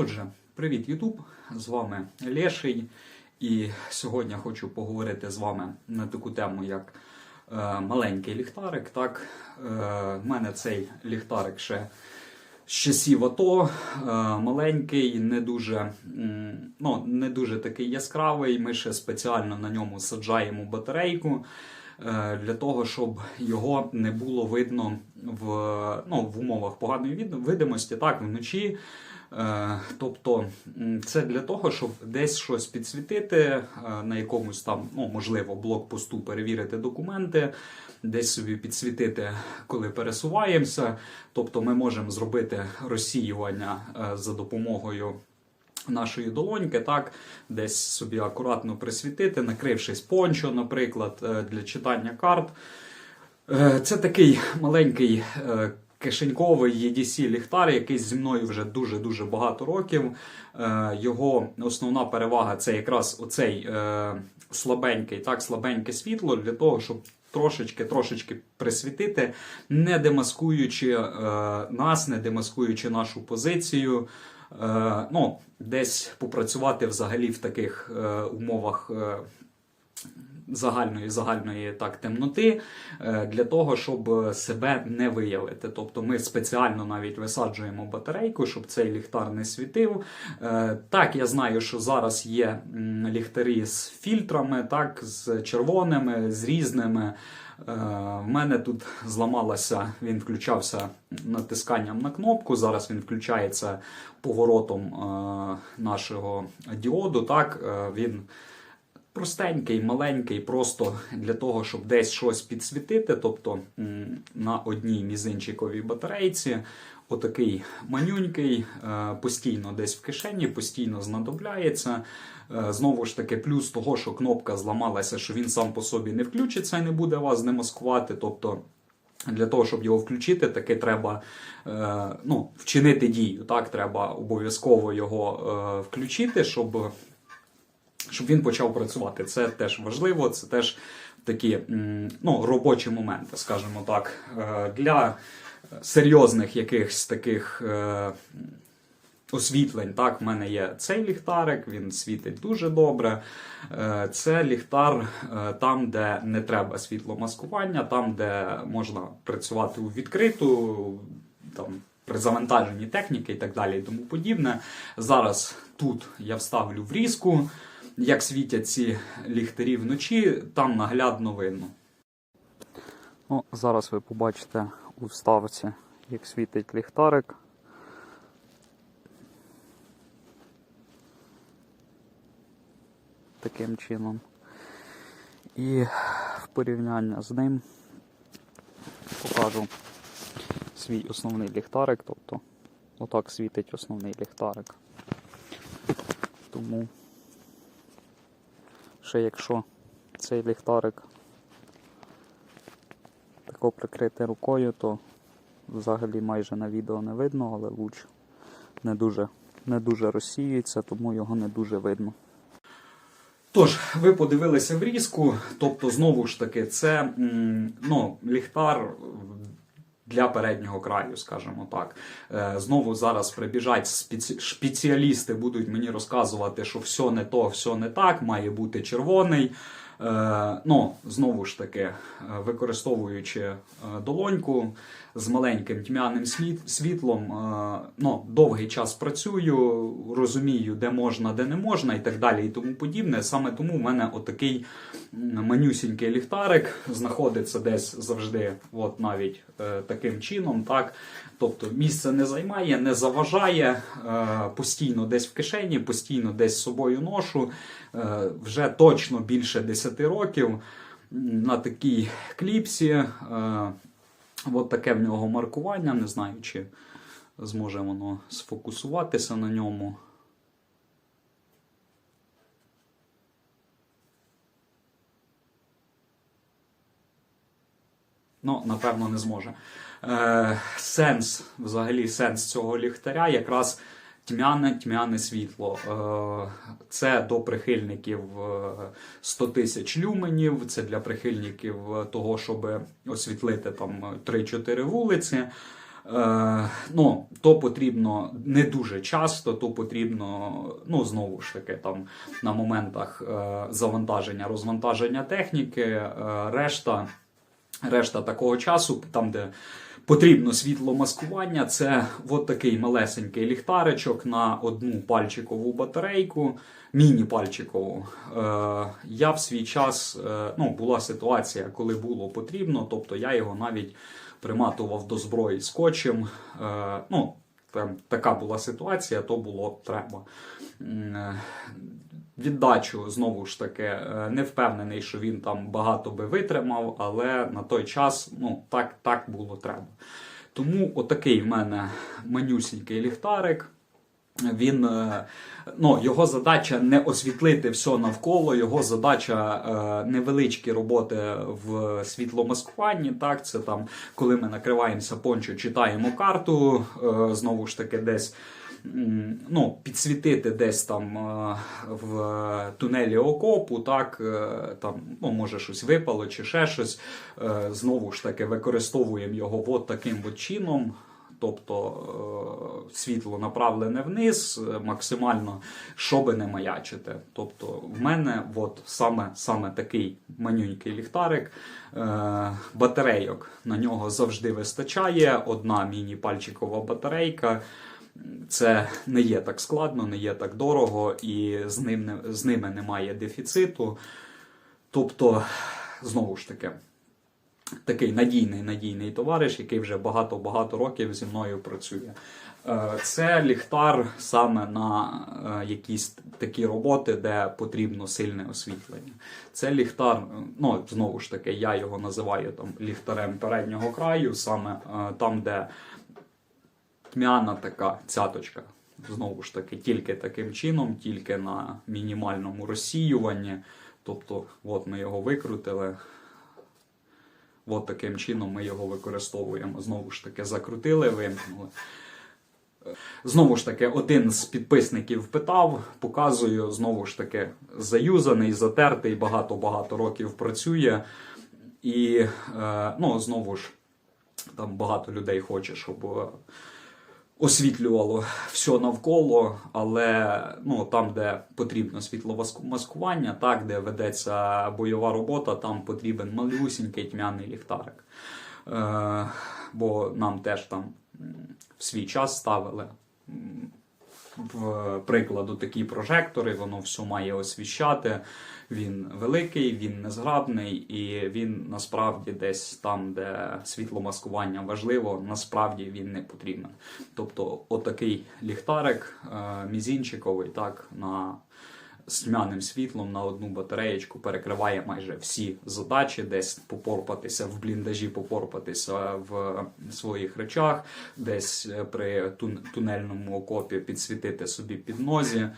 Отже, привіт, Ютуб! З вами Леший. І сьогодні хочу поговорити з вами на таку тему, як е, маленький ліхтарик. Так, е, в мене цей ліхтарик ще з часів АТО, е, маленький, не дуже, ну, не дуже такий яскравий. Ми ще спеціально на ньому саджаємо батарейку. е, Для того, щоб його не було видно в, ну, в умовах поганої видимості, так, вночі. Е, Тобто це для того, щоб десь щось підсвітити, е, на якомусь там, ну можливо, блокпосту перевірити документи, десь собі підсвітити, коли пересуваємося. Тобто ми можемо зробити розсіювання е, за допомогою. Нашої долоньки, так, десь собі акуратно присвітити, накрившись пончо, наприклад, для читання карт. Це такий маленький кишеньковий EDC ліхтар, який зі мною вже дуже-дуже багато років. Е, Його основна перевага це якраз оцей е, слабенький, так, слабеньке світло для того, щоб трошечки трошечки присвітити, не демаскуючи е, нас, не демаскуючи нашу позицію. Е, Ну, десь попрацювати взагалі в таких е, умовах. е, загальної загальної так темноти е, для того, щоб себе не виявити. Тобто ми спеціально навіть висаджуємо батарейку, щоб цей ліхтар не світив. Е, Так, я знаю, що зараз є ліхтарі з фільтрами, так, з червоними, з різними. Е, В мене тут зламалося, він включався натисканням на кнопку. Зараз він включається поворотом нашого діоду. Так, він простенький, маленький, просто для того, щоб десь щось підсвітити. Тобто на одній мізинчиковій батарейці. Отакий манюнький, е, постійно десь в кишені, постійно знадобляється. Е, Знову ж таки, плюс того, що кнопка зламалася, що він сам по собі не включиться і не буде вас демаскувати. Тобто для того, щоб його включити, таки треба е, ну, вчинити дію. Так, треба обов'язково його включити, щоб щоб він почав працювати. Це теж важливо, це теж такі ну, робочі моменти, скажімо так. Е, Для серйозних якихось таких е, освітлень. Так, в мене є цей ліхтарик, він світить дуже добре. Е, Це ліхтар там, де не треба світломаскування, там, де можна працювати у відкриту. Там, при завантаженні техніки і так далі і тому подібне. Зараз тут я вставлю врізку, як світять ці ліхтарі вночі, там наглядно видно. Ну, зараз ви побачите у вставці, як світить ліхтарик. Таким чином. І в порівняння з ним покажу свій основний ліхтарик, тобто отак світить основний ліхтарик. Тому ще якщо цей ліхтарик тако прикрити рукою, то взагалі майже на відео не видно, але луч не дуже, не дуже розсіюється, тому його не дуже видно. Тож, ви подивилися врізку, тобто, знову ж таки, це ну, ліхтар для переднього краю, скажімо так. Е, Знову зараз прибіжать спеці- спеціалісти, будуть мені розказувати, що все не то, все не так, має бути червоний. Е, Ну, знову ж таки, е, використовуючи долоньку з маленьким тьмяним світ- світлом, е, ну, довгий час працюю, розумію, де можна, де не можна, і так далі, і тому подібне. Саме тому в мене отакий манюсінький ліхтарик знаходиться десь завжди, от навіть е, таким чином. так. Тобто місце не займає, не заважає, е, постійно десь в кишені, постійно десь з собою ношу. Вже точно більше 10 років на такій кліпсі. От таке в нього маркування. Не знаю, чи зможе воно сфокусуватися на ньому. Ну, напевно, не зможе. Е, сенс, взагалі, сенс цього ліхтаря якраз тьмяне тьмяне світло. Е, це до прихильників е, 100 тисяч люменів, це для прихильників того, щоб освітлити там 3-4 вулиці. Е, ну, то потрібно не дуже часто, то потрібно, ну, знову ж таки, там на моментах е, завантаження, розвантаження техніки, е, решта, решта такого часу, там, де потрібно світломаскування, це от такий малесенький ліхтаричок на одну пальчикову батарейку, міні-пальчикову. Е, я в свій час, е, ну, була ситуація, коли було потрібно, тобто я його навіть приматував до зброї скотчем. Е, ну, там така була ситуація, то було треба. Е, Віддачу знову ж таки е, не впевнений, що він там багато би витримав, але на той час ну так, так було треба. Тому отакий в мене манюсінький ліхтарик. Він е, ну, його задача не освітлити все навколо, його задача е, невеличкі роботи в світломаскуванні. Так, це там, коли ми накриваємося пончо, читаємо карту, знову ж таки, десь. Ну, підсвітити десь там е, в тунелі окопу, так е, там ну, може щось випало чи ще щось. Е, Знову ж таки, використовуємо його от таким от чином. Тобто світло направлене вниз, максимально, щоби не маячити. Тобто, в мене от саме, саме такий манюнький ліхтарик. Батарейок на нього завжди вистачає. Одна міні-пальчикова батарейка. Це не є так складно, не є так дорого, і з, ним з ними немає дефіциту. Тобто, знову ж таки, такий надійний надійний товариш, який вже багато-багато років зі мною працює. Е, Це ліхтар саме на е, якісь такі роботи, де потрібно сильне освітлення. Це ліхтар, е, ну знову ж таки, я його називаю там ліхтарем переднього краю, саме там, де тьмяна така цяточка. Знову ж таки, тільки таким чином, тільки на мінімальному розсіюванні. Тобто, от ми його викрутили. От таким чином ми його використовуємо. Знову ж таки, закрутили, вимкнули. Знову ж таки, один з підписників питав, показую, знову ж таки, заюзаний, затертий, багато-багато років працює. І е, ну, знову ж, там багато людей хоче, щоб е, освітлювало все навколо, але ну, там, де потрібно світломаскування, так, де ведеться бойова робота, там потрібен малюсінький тьмяний ліхтарик. Е, бо нам теж там в свій час ставили. В прикладу такі прожектори, воно все має освіщати. Він великий, він незграбний, і він насправді десь там, де світломаскування важливо, насправді він не потрібен. Тобто, отакий ліхтарик е, мізінчиковий, так, на з тьмяним світлом на одну батареєчку перекриває майже всі задачі, десь попорпатися в бліндажі, попорпатися в своїх речах, десь е, при тунельному окопі підсвітити собі під нозі.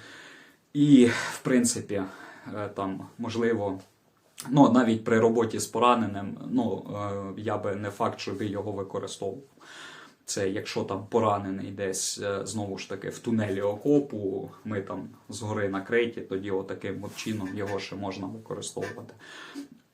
І, в принципі, е, там можливо. Ну, навіть при роботі з пораненим, ну е, я би не факт, що би його використовував. Це якщо там поранений десь е, знову ж таки в тунелі окопу, ми там згори накриті, тоді отаким от чином його ще можна використовувати.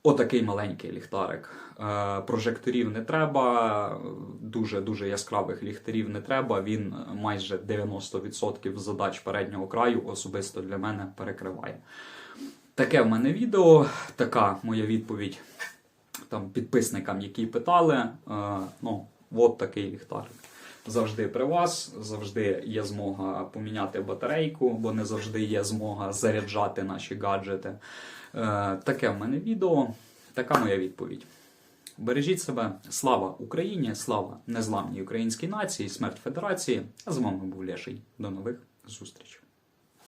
Отакий маленький ліхтарик. Е, Прожекторів не треба, дуже дуже яскравих ліхтарів не треба. Він майже 90% задач переднього краю особисто для мене перекриває. Таке в мене відео, така моя відповідь там підписникам, які питали. Е, ну, от такий ліхтарик. Завжди при вас, завжди є змога поміняти батарейку, бо не завжди є змога заряджати наші гаджети. Е, таке в мене відео, така моя відповідь. Бережіть себе, слава Україні, слава незламній українській нації, смерть Федерації. А з вами був Леший. До нових зустрічей.